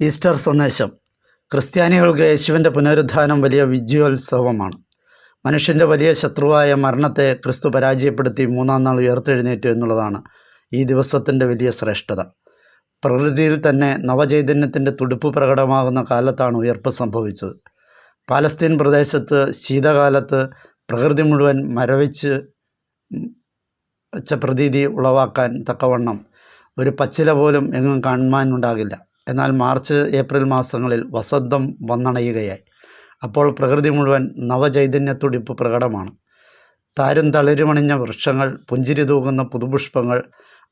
Easter സന്ദേശം. ക്രിസ്ത്യാനികൾക്ക് യേശുവിന്റെ പുനരുദ്ധാനം വലിയ വിജയോത്സവമാണ്. മനുഷ്യന്റെ വലിയ ശത്രുവായ മരണത്തെ ക്രിസ്തു പരാജയപ്പെടുത്തി മൂന്നാം നാൾ ഉയർത്തെഴുന്നേറ്റു എന്നുള്ളതാണ് ഈ ദിവസത്തിന്റെ വലിയ ശ്രേഷ്ഠത. പ്രകൃതിയിൽ തന്നെ നവചൈതന്യത്തിന്റെ തുടുപ്പ് പ്രകടമാകുന്ന കാലത്താണ് ഉയർപ്പ് സംഭവിച്ചത്. പാലസ്തീൻ പ്രദേശത്ത് ശീതകാലത്ത് പ്രകൃതി മുഴുവൻ മരവിച്ച് വെച്ച പ്രതീതി ഉളവാക്കാൻ തക്കവണ്ണം ഒരു പച്ചില പോലും എങ്ങും കാണുവാനുണ്ടാകില്ല. എന്നാൽ മാർച്ച് ഏപ്രിൽ മാസങ്ങളിൽ വസന്തം വന്നണയുകയായി. അപ്പോൾ പ്രകൃതി മുഴുവൻ നവചൈതന്യത്തുടിപ്പ് പ്രകടമാണ്. താരും തളിരുമണിഞ്ഞ വൃക്ഷങ്ങൾ പുഞ്ചിരി തൂകുന്ന പുതുപുഷ്പങ്ങൾ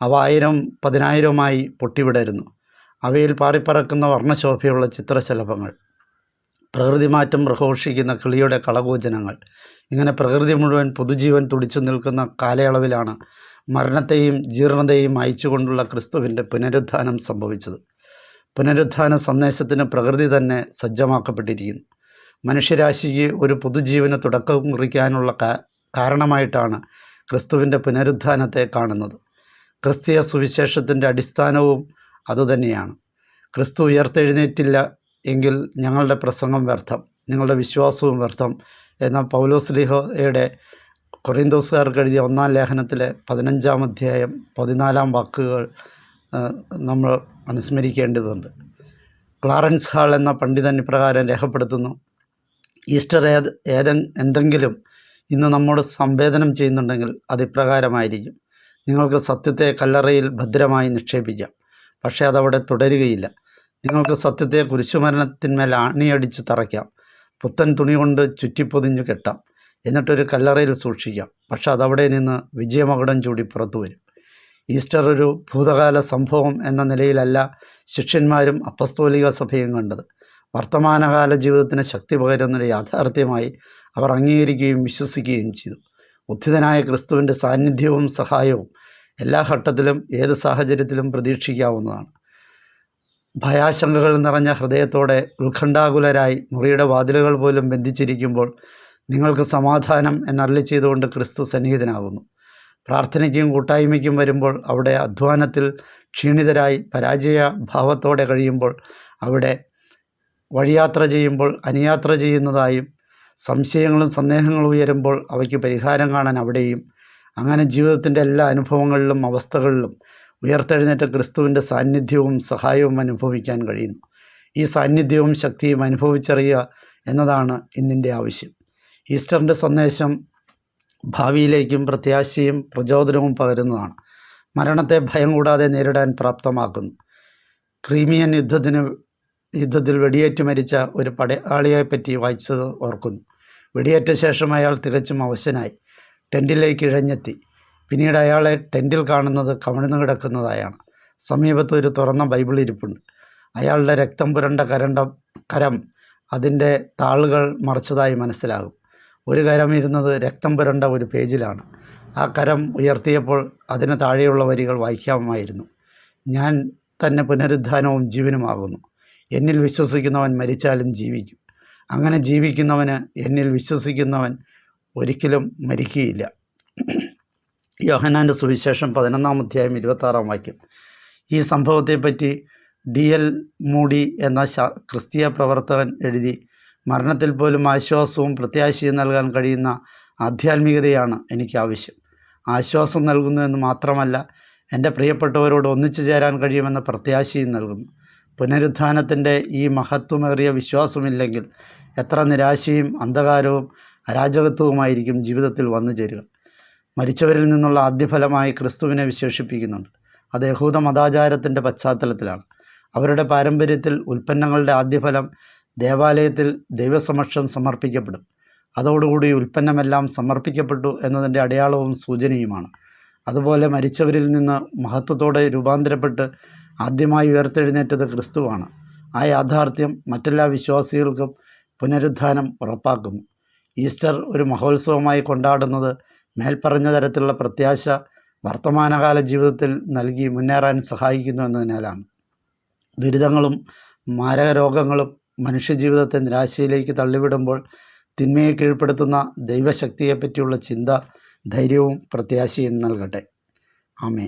അവ ആയിരം പതിനായിരമായി പൊട്ടിവിടരുന്നു. അവയിൽ പാറിപ്പറക്കുന്ന വർണശോഭയുള്ള ചിത്രശലഭങ്ങൾ പ്രകൃതി മാറ്റം പ്രഘോഷിക്കുന്ന കിളിയുടെ കളകോചനങ്ങൾ ഇങ്ങനെ പ്രകൃതി മുഴുവൻ പുതുജീവൻ തുടിച്ചു നിൽക്കുന്ന കാലയളവിലാണ് മരണത്തെയും ജീർണതയും അയച്ചുകൊണ്ടുള്ള ക്രിസ്തുവിന്റെ പുനരുദ്ധാനം സംഭവിച്ചത്. പുനരുത്ഥാന സന്ദേശത്തിന് പ്രകൃതി തന്നെ സജ്ജമാക്കപ്പെട്ടിരിക്കുന്നു. മനുഷ്യരാശിക്ക് ഒരു പുതുജീവന് തുടക്കം കുറിക്കാനുള്ള കാരണമായിട്ടാണ് ക്രിസ്തുവിന്റെ പുനരുത്ഥാനത്തെ കാണുന്നത്. ക്രിസ്തീയ സുവിശേഷത്തിന്റെ അടിസ്ഥാനവും അതുതന്നെയാണ്. ക്രിസ്തു ഉയർത്തെഴുന്നേറ്റില്ല എങ്കിൽ ഞങ്ങളുടെ പ്രസംഗം വ്യർത്ഥം നിങ്ങളുടെ വിശ്വാസവും വ്യർത്ഥം എന്ന പൗലോസ് ലിഹോയുടെ കൊറിന്തോസുകാർക്ക് എഴുതിയ ഒന്നാം ലേഖനത്തിലെ പതിനഞ്ചാം അധ്യായം പതിനാലാം വാക്കുകൾ നമ്മൾ അനുസ്മരിക്കേണ്ടതുണ്ട്. ക്ലാറൻസ് ഹാൾ എന്ന പണ്ഡിതൻ ഇപ്രകാരം രേഖപ്പെടുത്തുന്നു. ഈസ്റ്റർ ഏത് ഏതെ എന്തെങ്കിലും ഇന്ന് നമ്മോട് സംവേദനം ചെയ്യുന്നുണ്ടെങ്കിൽ അത് ഇപ്രകാരമായിരിക്കും. നിങ്ങൾക്ക് സത്യത്തെ കല്ലറയിൽ ഭദ്രമായി നിക്ഷേപിക്കാം പക്ഷേ അതവിടെ തുടരുകയില്ല. നിങ്ങൾക്ക് സത്യത്തെ കുരിശുമരണത്തിന്മേൽ ആണിയടിച്ച് തറയ്ക്കാം പുത്തൻ തുണി കൊണ്ട് ചുറ്റിപ്പൊതിഞ്ഞു കെട്ടാം എന്നിട്ടൊരു കല്ലറയിൽ സൂക്ഷിക്കാം പക്ഷെ അതവിടെ നിന്ന് വിജയമകുടം ചൂടി പുറത്തു വരും. ഈസ്റ്റർ ഒരു ഭൂതകാല സംഭവം എന്ന നിലയിലല്ല ശിഷ്യന്മാരും അപ്പസ്തോലിക സഭയും കണ്ടത്. വർത്തമാനകാല ജീവിതത്തിന് ശക്തി പകരുന്നൊരു യാഥാർത്ഥ്യമായി അവർ അംഗീകരിക്കുകയും വിശ്വസിക്കുകയും ചെയ്തു. ഉദ്ധിതനായ ക്രിസ്തുവിന്റെ സാന്നിധ്യവും സഹായവും എല്ലാ ഘട്ടത്തിലും ഏത് സാഹചര്യത്തിലും പ്രതീക്ഷിക്കാവുന്നതാണ്. ഭയാശങ്കകൾ നിറഞ്ഞ ഹൃദയത്തോടെ ഉത്കണ്ഠാകുലരായി മുറിയുടെ വാതിലുകൾ പോലും ബന്ധിച്ചിരിക്കുമ്പോൾ നിങ്ങൾക്ക് സമാധാനം എന്നരളി ചെയ്തുകൊണ്ട് ക്രിസ്തു സന്നിഹിതനാകുന്നു. പ്രാർത്ഥനയ്ക്കും കൂട്ടായ്മയ്ക്കും വരുമ്പോൾ അവിടെ അധ്വാനത്തിൽ ക്ഷീണിതരായി പരാജയ ഭാവത്തോടെ കഴിയുമ്പോൾ അവിടെ വഴിയാത്ര ചെയ്യുമ്പോൾ അനുയാത്ര ചെയ്യുന്നതായും സംശയങ്ങളും സന്ദേഹങ്ങളും ഉയരുമ്പോൾ അവയ്ക്ക് പരിഹാരം കാണാൻ അവിടെയും അങ്ങനെ ജീവിതത്തിന്റെ എല്ലാ അനുഭവങ്ങളിലും അവസ്ഥകളിലും ഉയർത്തെഴുന്നേറ്റ ക്രിസ്തുവിന്റെ സാന്നിധ്യവും സഹായവും അനുഭവിക്കാൻ കഴിയുന്നു. ഈ സാന്നിധ്യവും ശക്തിയും അനുഭവിച്ചറിയുക എന്നതാണ് ഇന്നിന്റെ ആവശ്യം. ഈസ്റ്ററിന്റെ സന്ദേശം ഭാവിയിലേക്കും പ്രത്യാശയും പ്രചോദനവും പകരുന്നതാണ്. മരണത്തെ ഭയം കൂടാതെ നേരിടാൻ പ്രാപ്തമാക്കുന്നു. ക്രീമിയൻ യുദ്ധത്തിന് യുദ്ധത്തിൽ വെടിയേറ്റ് മരിച്ച ഒരു പടയാളിയെപ്പറ്റി വായിച്ചത് ഓർക്കുന്നു. വെടിയേറ്റ ശേഷം അയാൾ തികച്ചും അവശനായി. ടെന്റിലേക്ക് ഇഴഞ്ഞെത്തി. പിന്നീട് അയാളെ ടെന്റിൽ കാണുന്നത് കമിഴ്ന്നു കിടക്കുന്നതായാണ്. സമീപത്ത് ഒരു തുറന്ന ബൈബിൾ ഇരിപ്പുണ്ട്. അയാളുടെ രക്തം പുരണ്ട കരണ്ട കരം അതിന്റെ താളുകൾ മറച്ചതായി മനസ്സിലാകും. ഒരു കരം ഇരുന്നത് രക്തം പുരണ്ട ഒരു പേജിലാണ്. ആ കരം ഉയർത്തിയപ്പോൾ അതിന് താഴെയുള്ള വരികൾ വായിക്കാമായിരുന്നു. ഞാൻ തന്നെ പുനരുദ്ധാനവും ജീവനുമാകുന്നു. എന്നിൽ വിശ്വസിക്കുന്നവൻ മരിച്ചാലും ജീവിക്കും. അങ്ങനെ ജീവിക്കുന്നവന് എന്നിൽ വിശ്വസിക്കുന്നവൻ ഒരിക്കലും മരിക്കുകയില്ല. യോഹനാന്റെ സുവിശേഷം പതിനൊന്നാം അധ്യായം ഇരുപത്താറാം വാക്യം. ഈ സംഭവത്തെപ്പറ്റി ഡി എൽ മൂഡി എന്ന ക്രിസ്തീയ പ്രവർത്തകൻ എഴുതി മരണത്തിൽ പോലും ആശ്വാസവും പ്രത്യാശയും നൽകാൻ കഴിയുന്ന ആധ്യാത്മികതയാണ് എനിക്ക് ആവശ്യം ആശ്വാസം നൽകുന്നു എന്ന് മാത്രമല്ല എന്റെ പ്രിയപ്പെട്ടവരോട് ഒന്നിച്ചു ചേരാൻ കഴിയുമെന്ന പ്രത്യാശയും നൽകുന്നു. പുനരുത്ഥാനത്തിന്റെ ഈ മഹത്വമേറിയ വിശ്വാസമില്ലെങ്കിൽ എത്ര നിരാശയും അന്ധകാരവും അരാജകത്വവുമായിരിക്കും ജീവിതത്തിൽ വന്നു ചേരുക. മരിച്ചവരിൽ നിന്നുള്ള ആദ്യഫലമായി ക്രിസ്തുവിനെ വിശേഷിപ്പിക്കുന്നുണ്ട്. അത് യഹൂദ മതാചാരത്തിന്റെ പശ്ചാത്തലത്തിലാണ്. അവരുടെ പാരമ്പര്യത്തിൽ ഉൽപ്പന്നങ്ങളുടെ ആദ്യഫലം ദേവാലയത്തിൽ ദൈവസമക്ഷം സമർപ്പിക്കപ്പെടും. അതോടുകൂടി ഉൽപ്പന്നമെല്ലാം സമർപ്പിക്കപ്പെട്ടു എന്നതിന്റെ അടയാളവും സൂചനയുമാണ്. അതുപോലെ മരിച്ചവരിൽ നിന്ന് മഹത്വത്തോടെ രൂപാന്തരപ്പെട്ട് ആദ്യമായി ഉയർത്തെഴുന്നേറ്റത് ക്രിസ്തുവാണ്. ആ യാഥാർത്ഥ്യം മറ്റെല്ലാ വിശ്വാസികൾക്കും പുനരുദ്ധാനം ഉറപ്പാക്കുന്നു. ഈസ്റ്റർ ഒരു മഹോത്സവമായി കൊണ്ടാടുന്നത് മേൽപ്പറഞ്ഞ തരത്തിലുള്ള പ്രത്യാശ വർത്തമാനകാല ജീവിതത്തിൽ നൽകി മുന്നേറാൻ സഹായിക്കുന്നു എന്നതിനാലാണ്. ദുരിതങ്ങളും മാരകരോഗങ്ങളും മനുഷ്യജീവിതത്തെ നിരാശയിലേക്ക് തള്ളിവിടുമ്പോൾ തിന്മയെ കീഴ്പ്പെടുത്തുന്ന ദൈവശക്തിയെപ്പറ്റിയുള്ള ചിന്ത ധൈര്യവും പ്രത്യാശയും നൽകട്ടെ. ആമേ